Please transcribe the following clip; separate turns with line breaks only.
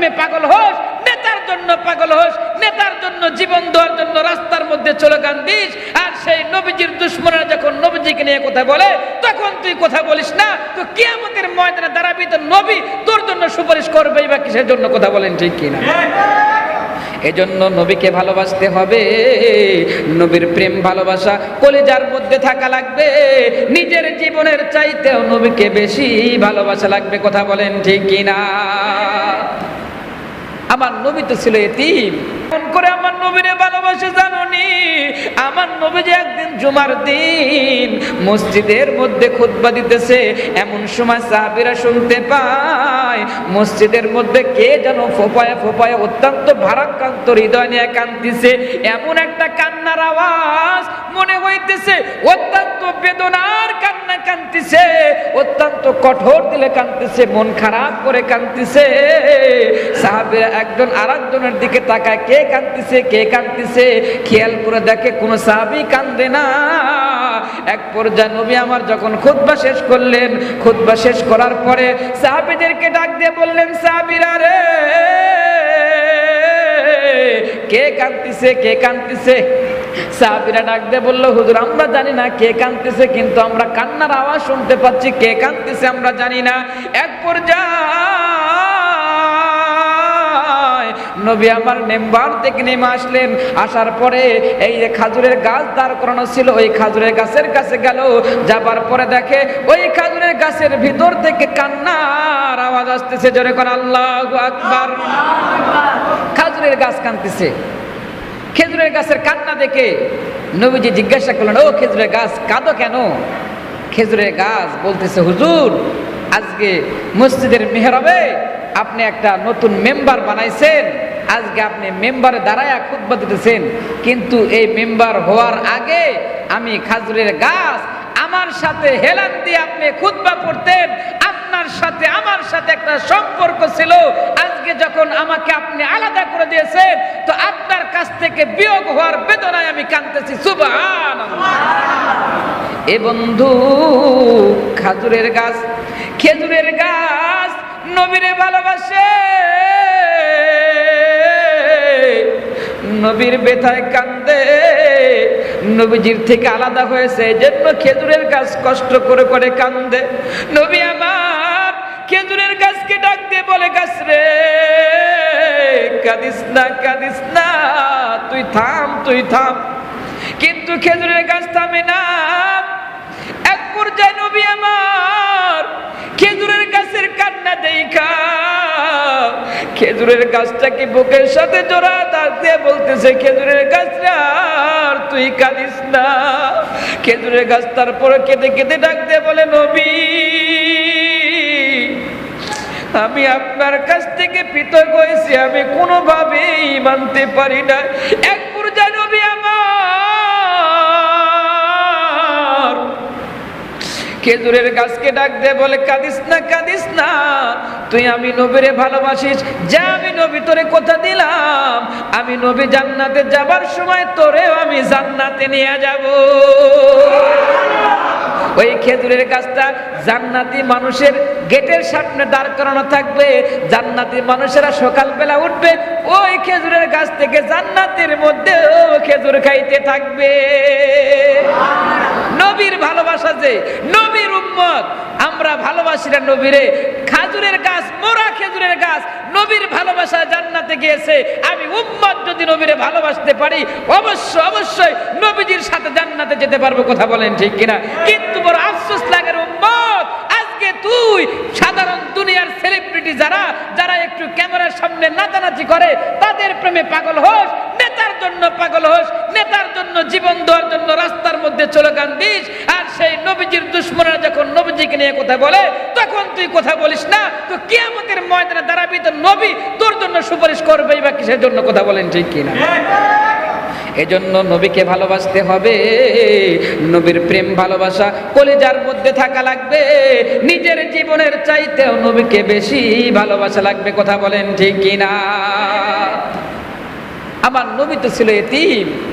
প্রেমে পাগল হোস, নেতার জন্য পাগল হোস, নেতার জন্য জীবন দেওয়ার জন্য রাস্তার মধ্যে চলে গান দিস। আর সেই নবীজির দুশ্মনেরা যখন নবীজিকে নিয়ে কথা বলে, তখন তুই কথা বলিস না। তো কিয়ামতের ময়দানে দাঁড়াবি তো নবী তোর জন্য সুপারিশ করবেই বা কিসের জন্য কথা বলেন ঠিক কিনা? এজন্য নবীকে ভালোবাসতে হবে। নবীর প্রেম, ভালোবাসা কলিজার মধ্যে থাকা লাগবে। নিজের জীবনের চাইতেও নবীকে বেশি ভালোবাসা লাগবে, কথা বলেন ঠিক কিনা? আমার নবী তো ছিল এতিম। করে আমার নবীরে ভালোবাসে জাননি? আমার নবী যে একদিন জুমার দিন মসজিদের মধ্যে খুতবা দিতেছে, এমন সময় সাহাবীরা শুনতে পায়, মসজিদের মধ্যে কে যেন ফোপায় ফোপায় অত্যন্ত ভারাক্রান্ত হৃদয় নিয়ে কান্দিছে এমন একটা কান্নার আওয়াজ মনে হইতেছে, অত্যন্ত বেদনার কান্না। কান্দিছে অত্যন্ত কঠোর দিলে কান্দিছে মন খারাপ করে কান্দিছে সাহাবীরা একজন আরেকজনের দিকে তাকায়, কে কান্দিছে কে কান্দিছে খেয়াল করে দেখে কোনো সাহাবী কান্দে না। এক পর্যায়ে নবী আমার যখন খুতবা শেষ করলেন, খুতবা শেষ করার পরে সাহাবীদেরকে ডাক দিয়ে বললেন, সাহাবীরা রে, কে কান্দিছে কে কান্দিছে সাহাবীরা ডাক দিয়ে বলল হুজুর আমরা জানি না কে কান্দিছে কিন্তু আমরা কান্নার আওয়াজ শুনতে পাচ্ছি কে কান্দিছে আমরা জানি না। এক পর্যায়ে নবী আমার মেম্বার থেকে নেমে আসলেন। আসার পরে এই যে খাজুরের গাছ দাঁড় করানো ছিল ওই খাজুরের গাছের কাছে গেল। যাবার পরে দেখে ওই খাজুরের গাছের ভিতর থেকে কান্নার আওয়াজ আসতেছে। জোরে কোন আল্লাহ আকবার। খাজুরের গাছ কানতেছে খেজুরের গাছের কান্না দেখে নবীজি জিজ্ঞাসা করলেন, ও খেজুরের গাছ, কাঁদো কেন? খেজুরের গাছ বলতেছে, হুজুর, আজকে মসজিদের মেহরাবে আপনি একটা নতুন মেম্বার বানাইছেন। আজকে আপনি মেম্বারে দাঁড়ায় খুতবা দিতেছেন। কিন্তু এই মেম্বার হওয়ার আগে আমি খাজুরের গাছ, আমার সাথে হেলান দিয়ে আপনি খুতবা পড়তেন আপনার সাথে, আমার সাথে একটা সম্পর্ক ছিল। আজকে যখন আমাকে আপনি আলাদা করে দিয়েছেন, তো আপনার কাছ থেকে বিয়োগ হওয়ার বেদনায় আমি কাঁদতেছি সুবহান এ বন্ধু, খাজুরের গাছ, খেজুরের গাছ নবীরে ভালোবাসে। নবীর বেথায় কান্দে। নবীজির থেকে আলাদা হয়েছে জন্য খেজুরের গাছ কষ্ট করে করে কান্দে। নবী আমার খেজুরের গাছকে ডাক দিয়ে বলে, গাছ রে, কাঁদিস না থাম, তুই থাম। কিন্তু খেজুরের গাছ থামে না। এক পর্যায়ে নবী আমার খেজুরের গাছের কান্না দেখা। খেজুরের গাছটাকে বুকের সাথে জোড়া দাঁত দিয়ে বলতেছে, খেজুরের গাছ আর তুই কাঁদিস না। খেজুরের গাছ তারপরে কেঁদে কেঁদে ডাক দিয়ে বলে, নবী আমি আপনার কাছ থেকে পৃথক হয়েছি, আমি কোনোভাবেই মানতে পারি না। এক পর্যায়ে আমার খেজুরের গাছকে ডাক দে বলে, কাঁদিস না কাঁদিস না, তুই আমি নবীরে ভালোবাসিস। যা আমি নবী তোরে কথা দিলাম, আমি নবী জান্নাতে যাবার সময় তোরেও আমি জান্নাতে নিয়ে যাব। ওই খেজুরের গাছটা জান্নাতি মানুষের গেটের সামনে দাঁড় করানো থাকবে, জান্নাতি মানুষেরা সকালবেলা উঠবে, ওই খেজুরের গাছ থেকে জান্নাতের মধ্যে খেজুর খাইতে থাকবে। নবীর ভালোবাসা যে, নবীর উম্মত, আমরা ভালোবাসি না নবীরে। খাজুরের গাছ, মোরা খেজুরের গাছ, নবীর ভালোবাসা জান্নাতে গিয়েছে। আমি উম্মত যদি নবীরে ভালোবাসতে পারি, অবশ্য, অবশ্যই নবীজির সাথে জান্নাতে যেতে পারব, কথা বলেন ঠিক কিনা? কিন্তু বড় আফসোস লাগার তুই সাধারণ দুনিয়ার সেলিব্রিটি যারা যারা একটু ক্যামেরার সামনে নাচানাচি করে, তাদের প্রেমে পাগল হোস, নেতার জন্য পাগল হোস, নেতার জন্য জীবন দেওয়ার জন্য রাস্তার মধ্যে চলে গান দিস, আর সেই নবীজির দুশ্মনেরা যখন নবীজিকে নিয়ে কথা বলে, তখন তুই কথা বলিস না, তো কিয়ামতের ময়দানে দাঁড়াবি তো নবী তোর জন্য সুপারিশ করবেই বা কিসের জন্য কথা বলেন ঠিক কিনা? এজন্য নবীকে ভালোবাসতে হবে। নবীর প্রেম, ভালোবাসা কলিজার মধ্যে থাকা লাগবে। নিজের জীবনের চাইতেও নবীকে বেশি ভালোবাসা লাগবে, কথা বলেন ঠিক কিনা? আমার নবী তো ছিল এতিম।